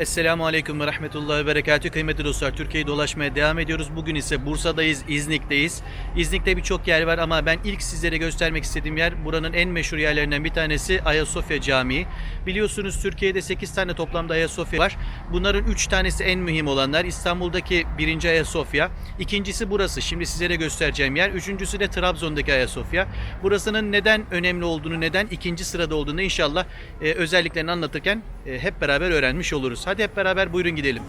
Esselamu Aleyküm ve Rahmetullahi ve Berekatü. Kıymetli dostlar Türkiye'yi dolaşmaya devam ediyoruz. Bugün ise Bursa'dayız, İznik'teyiz. İznik'te birçok yer var ama ben ilk sizlere göstermek istediğim yer buranın en meşhur yerlerinden bir tanesi Ayasofya Camii. Biliyorsunuz Türkiye'de 8 tane toplamda Ayasofya var. Bunların 3 tanesi en mühim olanlar. İstanbul'daki birinci Ayasofya. İkincisi burası. Şimdi sizlere göstereceğim yer. Üçüncüsü de Trabzon'daki Ayasofya. Burasının neden önemli olduğunu, neden ikinci sırada olduğunu inşallah e, özelliklerini anlatırken e, hep beraber öğrenmiş oluruz. Hadi hep beraber buyurun gidelim.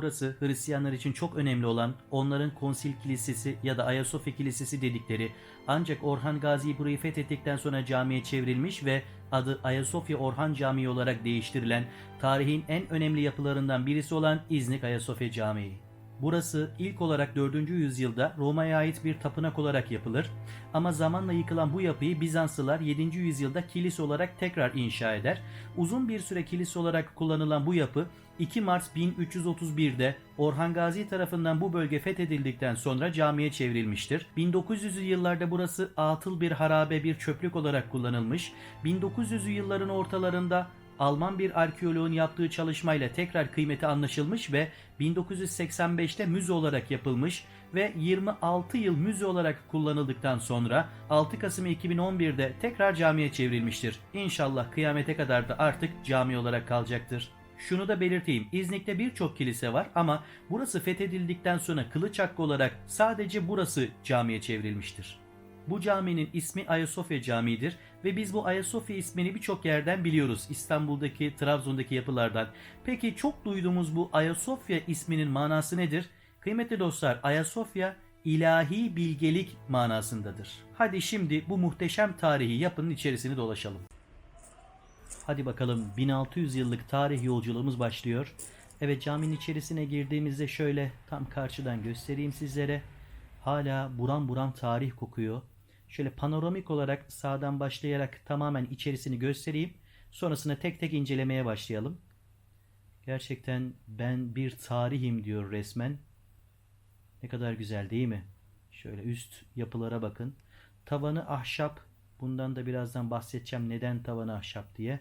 Burası Hristiyanlar için çok önemli olan onların Konsil Kilisesi ya da Ayasofya Kilisesi dedikleri ancak Orhan Gazi burayı fethettikten sonra camiye çevrilmiş ve adı Ayasofya Orhan Camii olarak değiştirilen tarihin en önemli yapılarından birisi olan İznik Ayasofya Camii. Burası ilk olarak 4. yüzyılda Roma'ya ait bir tapınak olarak yapılır ama zamanla yıkılan bu yapıyı Bizanslılar 7. yüzyılda kilise olarak tekrar inşa eder. Uzun bir süre kilise olarak kullanılan bu yapı 2 Mart 1331'de Orhan Gazi tarafından bu bölge fethedildikten sonra camiye çevrilmiştir. 1900'lü yıllarda burası atıl bir harabe bir çöplük olarak kullanılmış. 1900'lü yılların ortalarında Alman bir arkeoloğun yaptığı çalışmayla tekrar kıymeti anlaşılmış ve 1985'te müze olarak yapılmış ve 26 yıl müze olarak kullanıldıktan sonra 6 Kasım 2011'de tekrar camiye çevrilmiştir. İnşallah kıyamete kadar da artık cami olarak kalacaktır. Şunu da belirteyim. İznik'te birçok kilise var ama burası fethedildikten sonra Kılıç Hakkı olarak sadece burası camiye çevrilmiştir. Bu caminin ismi Ayasofya Camii'dir ve biz bu Ayasofya ismini birçok yerden biliyoruz. İstanbul'daki, Trabzon'daki yapılardan. Peki çok duyduğumuz bu Ayasofya isminin manası nedir? Kıymetli dostlar, Ayasofya ilahi bilgelik manasındadır. Hadi şimdi bu muhteşem tarihi yapının içerisini dolaşalım. Hadi bakalım 1600 yıllık tarih yolculuğumuz başlıyor. Evet caminin içerisine girdiğimizde şöyle tam karşıdan göstereyim sizlere. Hala buram buram tarih kokuyor. Şöyle panoramik olarak sağdan başlayarak tamamen içerisini göstereyim. Sonrasında tek tek incelemeye başlayalım. Gerçekten ben bir tarihim diyor resmen. Ne kadar güzel değil mi? Şöyle üst yapılara bakın. Tavanı ahşap. Bundan da birazdan bahsedeceğim neden tavanı ahşap diye.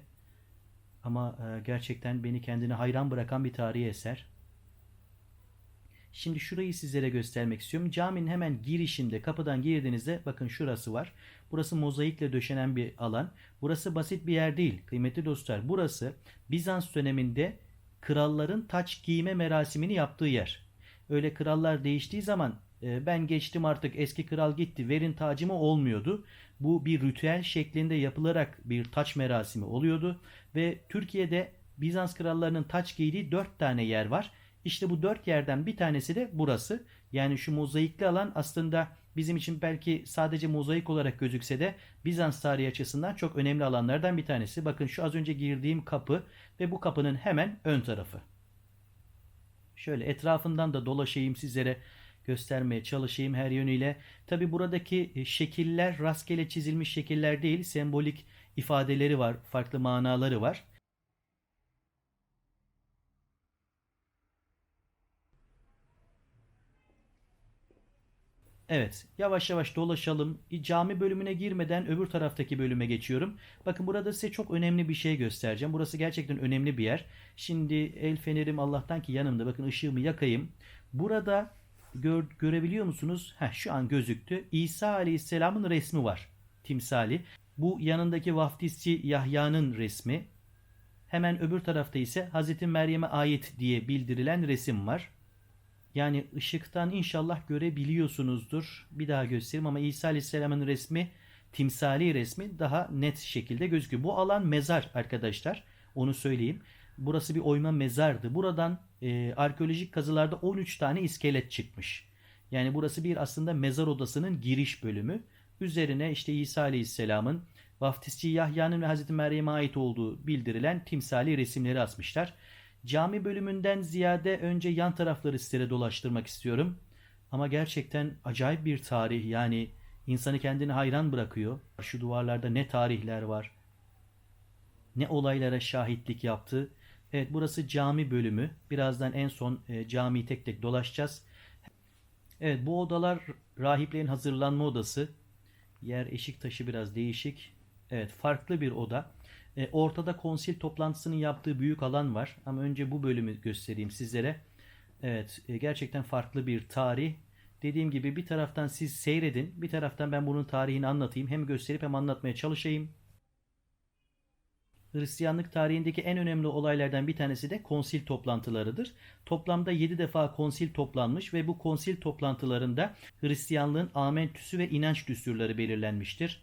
Ama e, gerçekten beni kendine hayran bırakan bir tarihi eser. Şimdi şurayı sizlere göstermek istiyorum. Caminin hemen girişinde kapıdan girdiğinizde bakın şurası var. Burası mozaikle döşenen bir alan. Burası basit bir yer değil kıymetli dostlar. Burası Bizans döneminde kralların taç giyme merasimini yaptığı yer. Öyle krallar değiştiği zaman e, ben geçtim artık eski kral gitti verin tacımı olmuyordu. Bu bir ritüel şeklinde yapılarak bir taç merasimi oluyordu. Ve Türkiye'de Bizans krallarının taç giydiği dört tane yer var. İşte bu dört yerden bir tanesi de burası. Yani şu mozaikli alan aslında bizim için belki sadece mozaik olarak gözükse de Bizans tarihi açısından çok önemli alanlardan bir tanesi. Bakın şu az önce girdiğim kapı ve bu kapının hemen ön tarafı. Şöyle etrafından da dolaşayım sizlere göstermeye çalışayım her yönüyle. Tabi buradaki e, şekiller rastgele çizilmiş şekiller değil, sembolik ifadeleri var, farklı manaları var. Evet, yavaş yavaş dolaşalım. Cami bölümüne girmeden öbür taraftaki bölüme geçiyorum. Bakın burada size çok önemli bir şey göstereceğim. Burası gerçekten önemli bir yer. Şimdi el fenerim Allah'tan ki yanımda. Bakın ışığımı yakayım. Burada gör, görebiliyor musunuz? Heh, şu an gözüktü. İsa Aleyhisselam'ın resmi var. Timsali. Bu yanındaki vaftizci Yahya'nın resmi. Hemen öbür tarafta ise Hazreti Meryem'e ait diye bildirilen resim var. Yani ışıktan inşallah görebiliyorsunuzdur. Bir daha göstereyim ama İsa Aleyhisselam'ın resmi, timsali resmi daha net şekilde gözüküyor. Bu alan mezar arkadaşlar. Onu söyleyeyim. Burası bir oyma mezardı. Buradan e, arkeolojik kazılarda 13 tane iskelet çıkmış. Yani burası bir aslında mezar odasının giriş bölümü. Üzerine işte İsa Aleyhisselam'ın vaftizci Yahya'nın ve Hazreti Meryem'e ait olduğu bildirilen timsali resimleri asmışlar. Cami bölümünden ziyade önce yan tarafları sizlere dolaştırmak istiyorum. Ama gerçekten acayip bir tarih yani insanı kendini hayran bırakıyor. Şu duvarlarda ne tarihler var. ne olaylara şahitlik yaptı. Evet burası cami bölümü. Birazdan en son e, camiyi tek tek dolaşacağız. Evet bu odalar rahiplerin hazırlanma odası. Yer eşik taşı biraz değişik. Evet farklı bir oda. E, ortada konsil toplantısının yaptığı büyük alan var. Ama önce bu bölümü göstereyim sizlere. Evet e, gerçekten farklı bir tarih. Dediğim gibi bir taraftan siz seyredin. Bir taraftan ben bunun tarihini anlatayım. Hem gösterip hem anlatmaya çalışayım. Hristiyanlık tarihindeki en önemli olaylardan bir tanesi de konsil toplantılarıdır. Toplamda 7 defa konsil toplanmış ve bu konsil toplantılarında Hristiyanlığın amentüsü ve inanç düsturları belirlenmiştir.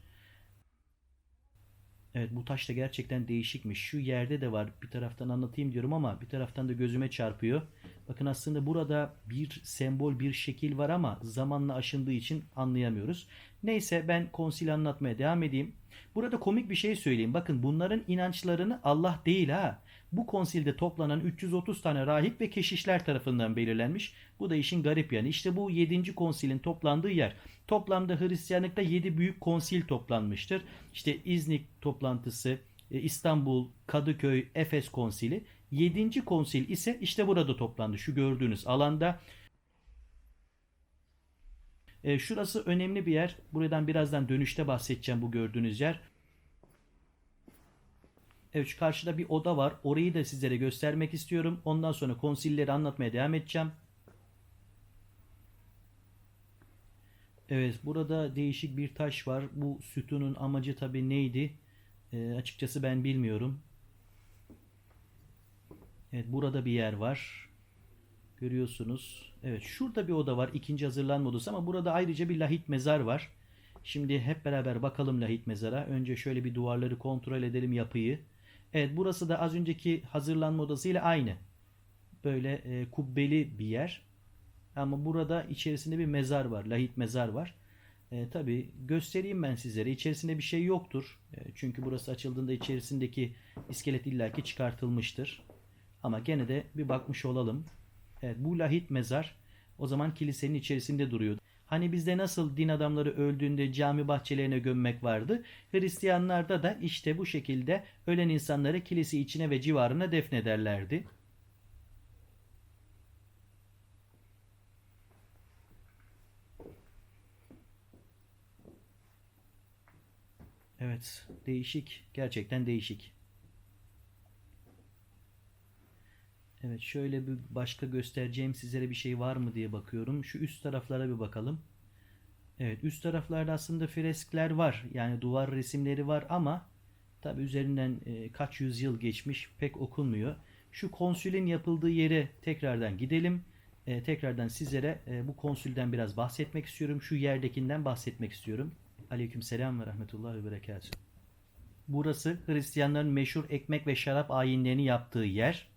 Evet bu taş da gerçekten değişikmiş. Şu yerde de var. Bir taraftan anlatayım diyorum ama bir taraftan da gözüme çarpıyor. Bakın aslında burada bir sembol, bir şekil var ama zamanla aşındığı için anlayamıyoruz. Neyse ben konsili anlatmaya devam edeyim. Burada komik bir şey söyleyeyim. Bakın bunların inançlarını Allah değil ha. Bu konsilde toplanan 330 tane rahip ve keşişler tarafından belirlenmiş. Bu da işin garip yani. İşte bu 7. konsilin toplandığı yer. Toplamda Hristiyanlıkta 7 büyük konsil toplanmıştır. İşte İznik toplantısı, e, İstanbul, Kadıköy, Efes konsili. 7. konsil ise işte burada toplandı. Şu gördüğünüz alanda. E, şurası önemli bir yer. Buradan birazdan dönüşte bahsedeceğim bu gördüğünüz yer. Evet şu karşıda bir oda var. Orayı da sizlere göstermek istiyorum. Ondan sonra konsilleri anlatmaya devam edeceğim. Evet burada değişik bir taş var. Bu sütunun amacı tabi neydi? E, açıkçası ben bilmiyorum. Evet burada bir yer var. Görüyorsunuz. Evet şurada bir oda var. ikinci hazırlanma odası ama burada ayrıca bir lahit mezar var. Şimdi hep beraber bakalım lahit mezara. Önce şöyle bir duvarları kontrol edelim yapıyı. Evet burası da az önceki hazırlanma odasıyla aynı. Böyle e, kubbeli bir yer. Ama burada içerisinde bir mezar var. Lahit mezar var. E, Tabi göstereyim ben sizlere. İçerisinde bir şey yoktur. E, çünkü burası açıldığında içerisindeki iskelet illaki çıkartılmıştır. Ama gene de bir bakmış olalım. Evet, bu lahit mezar o zaman kilisenin içerisinde duruyordu. Hani bizde nasıl din adamları öldüğünde cami bahçelerine gömmek vardı. Hristiyanlarda da işte bu şekilde ölen insanları kilise içine ve civarına defnederlerdi. Evet, değişik. Gerçekten değişik. Evet, şöyle bir başka göstereceğim sizlere bir şey var mı diye bakıyorum. Şu üst taraflara bir bakalım. Evet, üst taraflarda aslında freskler var. Yani duvar resimleri var ama tabi üzerinden e, kaç yüzyıl geçmiş pek okunmuyor. Şu konsülün yapıldığı yere tekrardan gidelim. E, tekrardan sizlere e, bu konsülden biraz bahsetmek istiyorum. Şu yerdekinden bahsetmek istiyorum. Aleyküm selam ve rahmetullahi ve berekatuhu. Burası Hristiyanların meşhur ekmek ve şarap ayinlerini yaptığı yer.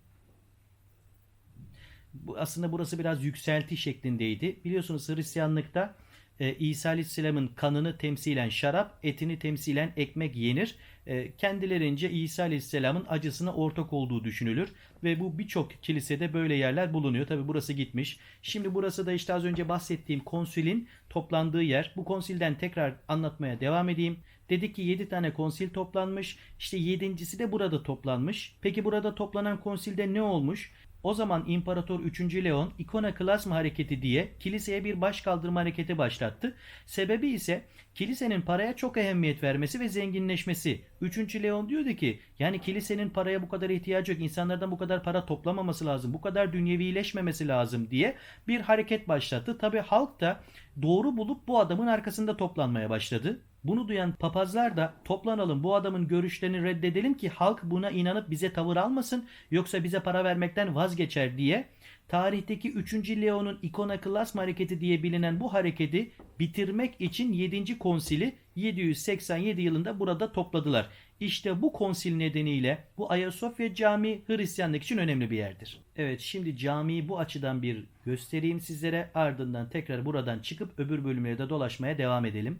Bu, aslında burası biraz yükselti şeklindeydi. Biliyorsunuz Hristiyanlıkta e, İsa Aleyhisselam'ın kanını temsilen şarap, etini temsilen ekmek yenir. E, kendilerince İsa Aleyhisselam'ın acısına ortak olduğu düşünülür. Ve bu birçok kilisede böyle yerler bulunuyor. Tabi burası gitmiş. Şimdi burası da işte az önce bahsettiğim konsülün toplandığı yer. Bu konsilden tekrar anlatmaya devam edeyim. Dedik ki 7 tane konsil toplanmış. İşte yedincisi de burada toplanmış. Peki burada toplanan konsilde ne olmuş? O zaman İmparator 3. Leon ikonaklazma hareketi diye kiliseye bir baş kaldırma hareketi başlattı. Sebebi ise kilisenin paraya çok ehemmiyet vermesi ve zenginleşmesi. 3. Leon diyordu ki yani kilisenin paraya bu kadar ihtiyacı yok. İnsanlardan bu kadar para toplamaması lazım. Bu kadar dünyevileşmemesi lazım diye bir hareket başlattı. Tabi halk da doğru bulup bu adamın arkasında toplanmaya başladı. Bunu duyan papazlar da toplanalım bu adamın görüşlerini reddedelim ki halk buna inanıp bize tavır almasın yoksa bize para vermekten vazgeçer diye tarihteki 3. Leon'un ikonoklasma hareketi diye bilinen bu hareketi bitirmek için 7. konsili 787 yılında burada topladılar. İşte bu konsil nedeniyle bu Ayasofya Camii Hristiyanlık için önemli bir yerdir. Evet şimdi camiyi bu açıdan bir göstereyim sizlere ardından tekrar buradan çıkıp öbür bölümlerde dolaşmaya devam edelim.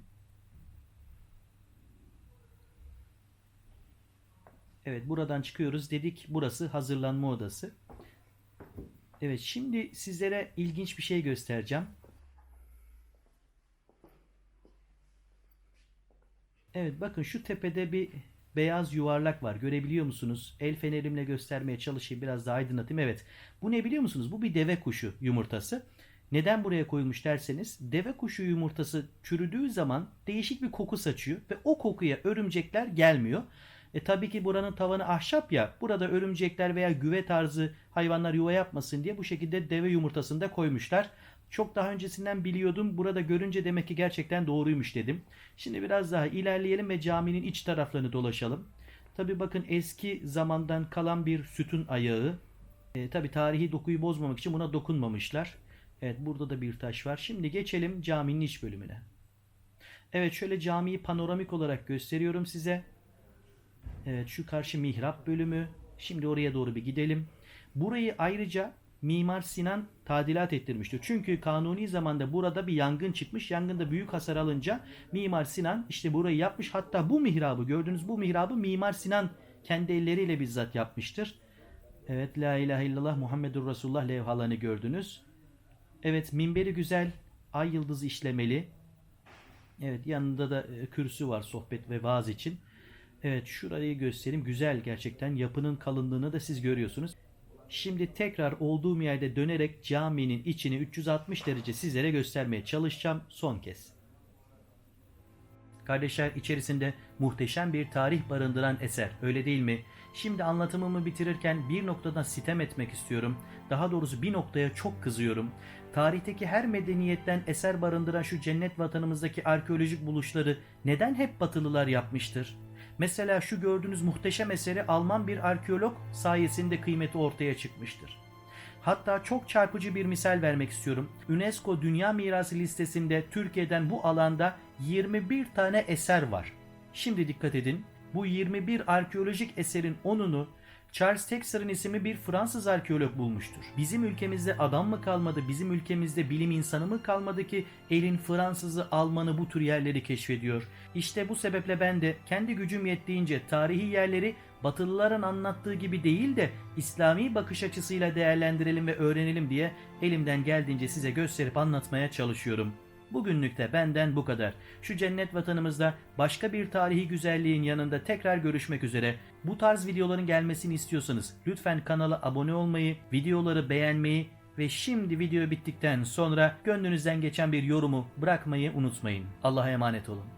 Evet buradan çıkıyoruz dedik burası hazırlanma odası. Evet şimdi sizlere ilginç bir şey göstereceğim. Evet bakın şu tepede bir beyaz yuvarlak var. Görebiliyor musunuz? El fenerimle göstermeye çalışayım. Biraz daha aydınlatayım. Evet. Bu ne biliyor musunuz? Bu bir deve kuşu yumurtası. Neden buraya koyulmuş derseniz deve kuşu yumurtası çürüdüğü zaman değişik bir koku saçıyor ve o kokuya örümcekler gelmiyor. E tabii ki buranın tavanı ahşap ya. Burada örümcekler veya güve tarzı hayvanlar yuva yapmasın diye bu şekilde deve yumurtasını da koymuşlar. Çok daha öncesinden biliyordum. Burada görünce demek ki gerçekten doğruymuş dedim. Şimdi biraz daha ilerleyelim ve caminin iç taraflarını dolaşalım. Tabii bakın eski zamandan kalan bir sütun ayağı. E, tabii tarihi dokuyu bozmamak için buna dokunmamışlar. Evet burada da bir taş var. Şimdi geçelim caminin iç bölümüne. Evet şöyle camiyi panoramik olarak gösteriyorum size. Evet şu karşı mihrap bölümü. Şimdi oraya doğru bir gidelim. Burayı ayrıca Mimar Sinan tadilat ettirmiştir. Çünkü kanuni zamanda burada bir yangın çıkmış. Yangında büyük hasar alınca Mimar Sinan işte burayı yapmış. Hatta bu mihrabı gördüğünüz bu mihrabı Mimar Sinan kendi elleriyle bizzat yapmıştır. Evet La ilahe illallah Muhammedur Resulullah levhalarını gördünüz. Evet minberi güzel. Ay yıldızı işlemeli. Evet yanında da e, kürsü var sohbet ve vaaz için. Evet şurayı göstereyim. Güzel gerçekten. Yapının kalınlığını da siz görüyorsunuz. Şimdi tekrar olduğum yerde dönerek caminin içini 360 derece sizlere göstermeye çalışacağım son kez. Kardeşler içerisinde muhteşem bir tarih barındıran eser öyle değil mi? Şimdi anlatımımı bitirirken bir noktadan sitem etmek istiyorum. Daha doğrusu bir noktaya çok kızıyorum. Tarihteki her medeniyetten eser barındıran şu cennet vatanımızdaki arkeolojik buluşları neden hep batılılar yapmıştır? Mesela şu gördüğünüz muhteşem eseri Alman bir arkeolog sayesinde kıymeti ortaya çıkmıştır. Hatta çok çarpıcı bir misal vermek istiyorum. UNESCO Dünya Mirası listesinde Türkiye'den bu alanda 21 tane eser var. Şimdi dikkat edin. Bu 21 arkeolojik eserin 10'unu Charles Texer'ın isimli bir Fransız arkeolog bulmuştur. Bizim ülkemizde adam mı kalmadı, bizim ülkemizde bilim insanı mı kalmadı ki elin Fransızı, Almanı bu tür yerleri keşfediyor. İşte bu sebeple ben de kendi gücüm yettiğince tarihi yerleri Batılıların anlattığı gibi değil de İslami bakış açısıyla değerlendirelim ve öğrenelim diye elimden geldiğince size gösterip anlatmaya çalışıyorum. Bugünlük de benden bu kadar. Şu cennet vatanımızda başka bir tarihi güzelliğin yanında tekrar görüşmek üzere. Bu tarz videoların gelmesini istiyorsanız lütfen kanala abone olmayı, videoları beğenmeyi ve şimdi video bittikten sonra gönlünüzden geçen bir yorumu bırakmayı unutmayın. Allah'a emanet olun.